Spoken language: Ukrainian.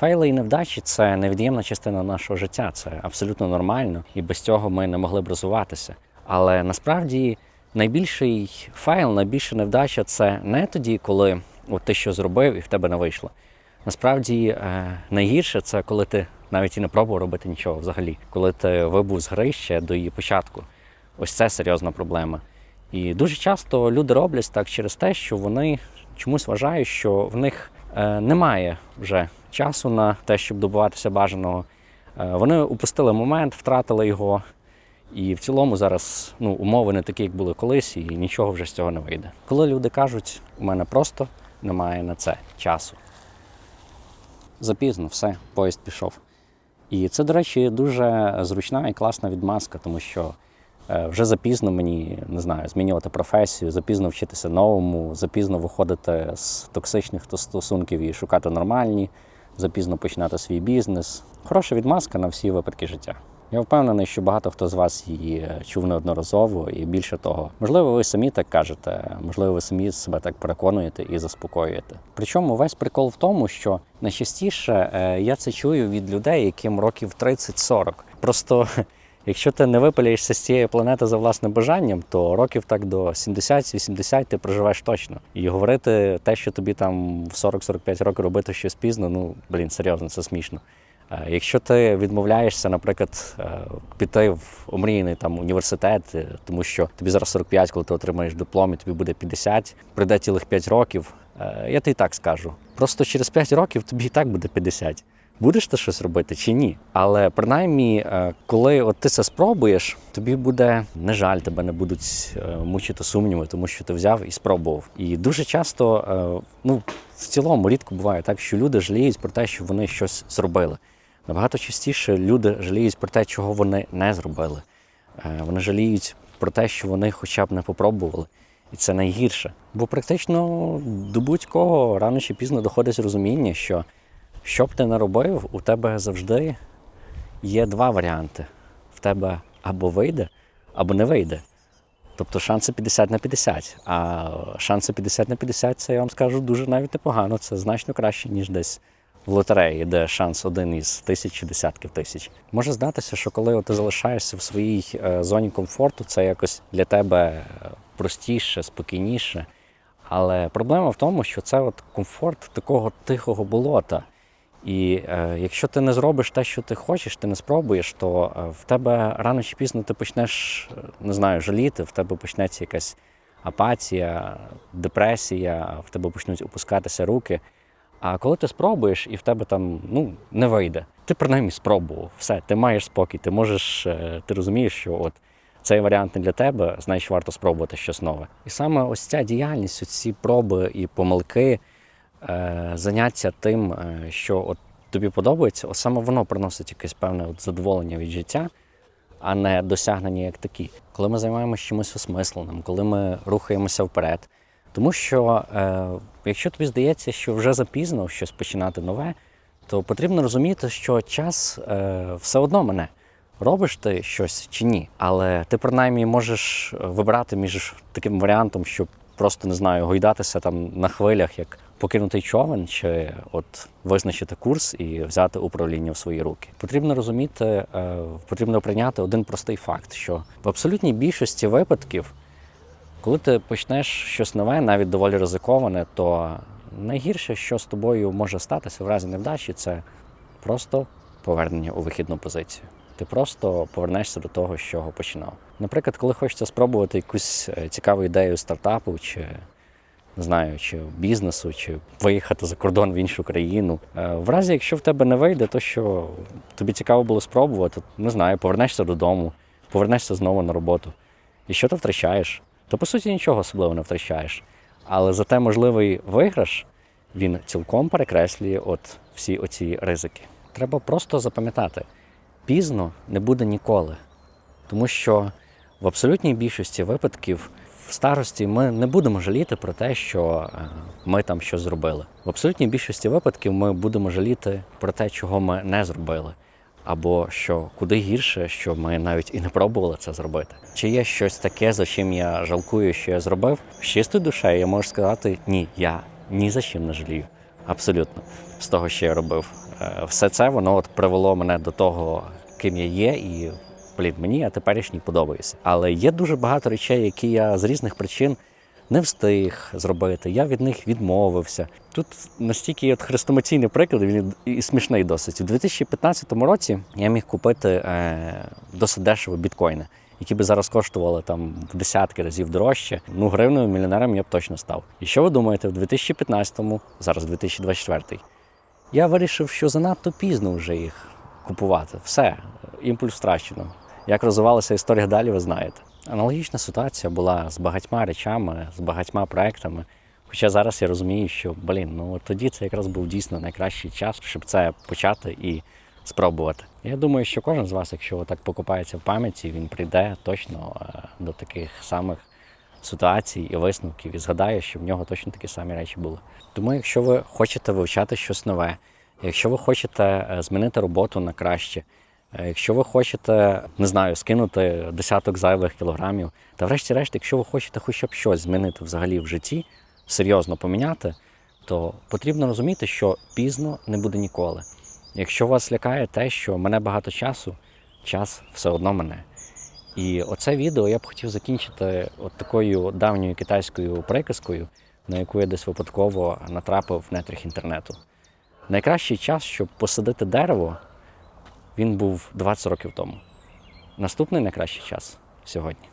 Фейли і невдачі це невід'ємна частина нашого життя. Це абсолютно нормально, і без цього ми не могли б розвиватися. Але насправді найбільший фейл, найбільша невдача це не тоді, коли от ти що зробив і в тебе не вийшло. Насправді е, найгірше це коли ти навіть і не пробував робити нічого взагалі, коли ти вибув з гри ще до її початку. Ось це серйозна проблема. І дуже часто люди роблять так через те, що вони чомусь вважають, що в них е, немає вже часу на те, щоб добуватися бажаного. Е, вони упустили момент, втратили його. І в цілому зараз ну, умови не такі, як були колись, і нічого вже з цього не вийде. Коли люди кажуть, у мене просто немає на це часу. Запізно, все, поїзд пішов. І це, до речі, дуже зручна і класна відмазка, тому що е, вже запізно мені не знаю, змінювати професію, запізно вчитися новому, запізно виходити з токсичних стосунків і шукати нормальні, запізно починати свій бізнес. Хороша відмазка на всі випадки життя. Я впевнений, що багато хто з вас її е, чув неодноразово, і більше того, можливо, ви самі так кажете, можливо, ви самі себе так переконуєте і заспокоюєте. Причому весь прикол в тому, що найчастіше е, я це чую від людей, яким років 30-40. Просто якщо ти не випиляєшся з цієї планети за власним бажанням, то років так до 70-80 ти проживеш точно. І говорити те, що тобі там в 40-45 років робити щось пізно, ну блін, серйозно, це смішно. Е, Якщо ти відмовляєшся, наприклад, е, піти в омріяний там університет, е, тому що тобі зараз 45, коли ти отримаєш диплом, і тобі буде 50, прийде цілих 5 років. Я тобі так скажу. Просто через 5 років тобі і так буде 50. Будеш ти щось робити чи ні? Але принаймні, е, коли от ти це спробуєш, тобі буде не жаль, тебе не будуть е, мучити сумніви, тому що ти взяв і спробував. І дуже часто, е, ну в цілому рідко буває так, що люди жаліють про те, що вони щось зробили. Набагато частіше люди жаліють про те, чого вони не зробили. Вони жаліють про те, що вони хоча б не попробували. І це найгірше. Бо практично до будь-кого рано чи пізно доходить розуміння, що що б ти не робив, у тебе завжди є два варіанти: в тебе або вийде, або не вийде. Тобто шанси 50 на 50. А шанси 50 на 50 це я вам скажу дуже навіть непогано. Це значно краще, ніж десь в лотереї, де шанс один із тисяч чи десятків тисяч. Може здатися, що коли ти залишаєшся в своїй е, зоні комфорту, це якось для тебе е, простіше, спокійніше. Але проблема в тому, що це от комфорт такого тихого болота. І е, якщо ти не зробиш те, що ти хочеш, ти не спробуєш, то е, в тебе рано чи пізно ти почнеш е, не знаю, жаліти, в тебе почнеться якась апатія, депресія, в тебе почнуть опускатися руки. А коли ти спробуєш і в тебе там ну, не вийде, ти принаймні спробував. Все, ти маєш спокій, ти можеш, е, ти розумієш, що от цей варіант не для тебе, значить варто спробувати щось нове. І саме ось ця діяльність, ці проби і помилки, заняття тим, е, що от тобі подобається, от саме воно приносить якесь певне от задоволення від життя, а не досягнення як такі. Коли ми займаємося чимось осмисленим, коли ми рухаємося вперед. Тому що е, якщо тобі здається, що вже запізно щось починати нове, то потрібно розуміти, що час е, все одно мене. Робиш ти щось чи ні, але ти принаймні можеш вибирати між таким варіантом, щоб просто не знаю, гойдатися там на хвилях, як покинутий човен, чи от визначити курс і взяти управління в свої руки. Потрібно розуміти, е, потрібно прийняти один простий факт, що в абсолютній більшості випадків, коли ти почнеш щось нове, навіть доволі ризиковане, то найгірше, що з тобою може статися в разі невдачі, це просто повернення у вихідну позицію. Ти просто повернешся до того, з чого починав. Наприклад, коли хочеться спробувати якусь е, цікаву ідею стартапу, чи не знаю, чи бізнесу, чи виїхати за кордон в іншу країну. Е, В разі, якщо в тебе не вийде, то що тобі цікаво було спробувати, не знаю, повернешся додому, повернешся знову на роботу. І що ти втрачаєш? То по суті нічого особливо не втрачаєш. Але зате можливий виграш він цілком перекреслює от всі оці ризики. Треба просто запам'ятати, пізно не буде ніколи. Тому що в абсолютній більшості випадків в старості ми не будемо жаліти про те, що е, ми там щось зробили. В абсолютній більшості випадків ми будемо жаліти про те, чого ми не зробили. Або що куди гірше, що ми навіть і не пробували це зробити. Чи є щось таке, за чим я жалкую, що я зробив? З чистою душею я можу сказати ні, я ні за чим не жалію. Абсолютно з того, що я робив. Е, Все це воно от привело мене до того, ким я є, і блін, мені я теперішній подобаюся. Але є дуже багато речей, які я з різних причин не встиг зробити. Я від них відмовився. Тут настільки от хрестомаційний приклад, він і смішний досить. У 2015 році я міг купити е, досить дешево біткоїни, які би зараз коштували там в десятки разів дорожче. Ну, гривною мільйонером я б точно став. І що ви думаєте, в 2015-му, зараз 2024 я вирішив, що занадто пізно вже їх купувати. Все, імпульс втрачено. Як розвивалася історія далі, ви знаєте. Аналогічна ситуація була з багатьма речами, з багатьма проектами. Хоча зараз я розумію, що блін, ну тоді це якраз був дійсно найкращий час, щоб це почати і спробувати. Я думаю, що кожен з вас, якщо так покупається в пам'яті, він прийде точно е, до таких самих ситуацій і висновків і згадає, що в нього точно такі самі речі були. Тому, якщо ви хочете вивчати щось нове, якщо ви хочете е, змінити роботу на краще, е, якщо ви хочете, не знаю, скинути десяток зайвих кілограмів, та врешті-решт, якщо ви хочете хоча б щось змінити взагалі в житті, серйозно поміняти, то потрібно розуміти, що пізно не буде ніколи. Якщо вас лякає те, що мене багато часу, час все одно мене. І оце відео я б хотів закінчити от такою давньою китайською приказкою, на яку я десь випадково натрапив в нетрах інтернету. Найкращий час, щоб посадити дерево, він був 20 років тому. Наступний найкращий час сьогодні.